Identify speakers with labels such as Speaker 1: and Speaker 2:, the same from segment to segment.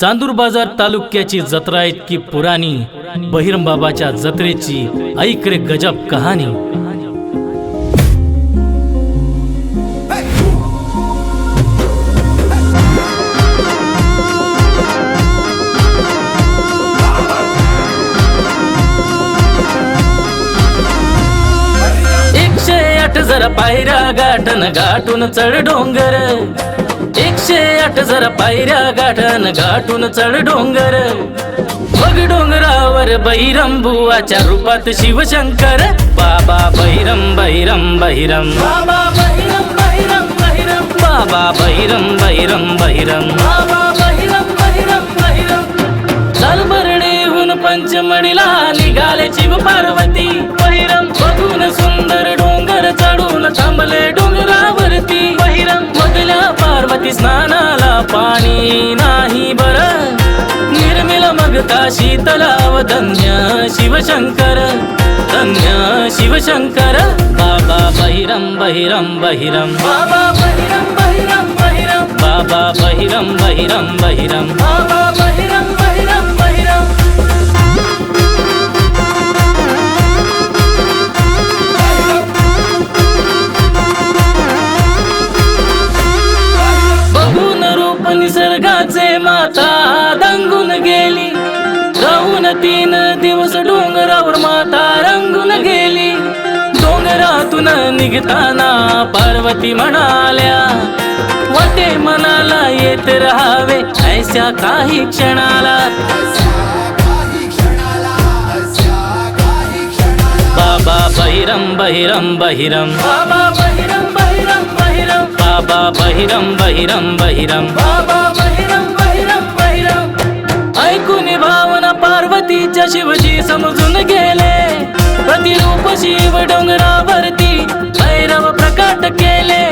Speaker 1: चांदूर बाजार तालुक्याची जत्रा इतकी पुराणी बहिरमबाबाच्या जत्रेची ऐक रे गजब कहाणी. एकशे आठ जरा पायऱ्या गाठन गाठून चढ डोंगर. एकशे आठ जरा पायऱ्या गाठन गाठून चढ डोंगर. बघ डोंगरावर बैरम बुवाच्या रूपात शिवशंकर. बाबा बैरम बैरम बैरम बाबा बैरम बैरम बैरम बाबा बैरम बैरम बैरम बाबा बैरम बैरम पंचमढीला निघाले शिव पार्वती पाणी नाही बर. निर्मिल मगता शीतलाव धन्य शिवशंकर. धन्य शिवशंकर. बाबा बहिरम बहिरम बहिरम बाबा बहिरम बहिरम बहिरम बाबा बहिरम बहिरम बहिरम बाबा बहिरम बहिरम माता दंगून गेली. राहून तीन दिवस डोंगरावर माता रंगून गेली. डोंगरातून निघताना पार्वती म्हणाल्या वटे मनाला येत राहावे ऐशा काही क्षणाला. बाबा बहिरम बहिरम बहिरम. बाबा बहिरम बहिरम बहिरम. बाबा बहिरम बहिरम बहिरम. बाबा ऐकून भावना पार्वतीच्या शिवजी समजून गेले. प्रतिरूप शिव डोंगरावरती भैरव प्रकट केले.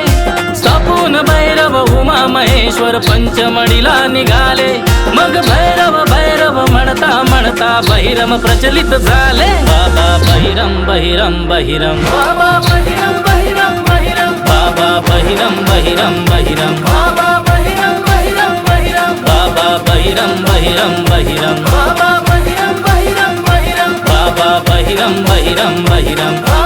Speaker 1: स्थापून भैरव उमा महेश्वर पंचमणीला निघाले. मग भैरव भैरव म्हणता म्हणता भैरम प्रचलित झाले. बाबा बहिरम बहिरम बहिरम. बाबा बहिरम बहिरम बहिरम. बाबा बहिरम बहिरम बहिरम बहिरम. बहिरम बहिरम बहिरम बाबा बहिरम बहिरम बहिरम बाबा बहिरम बहिरम बहिरम बाबा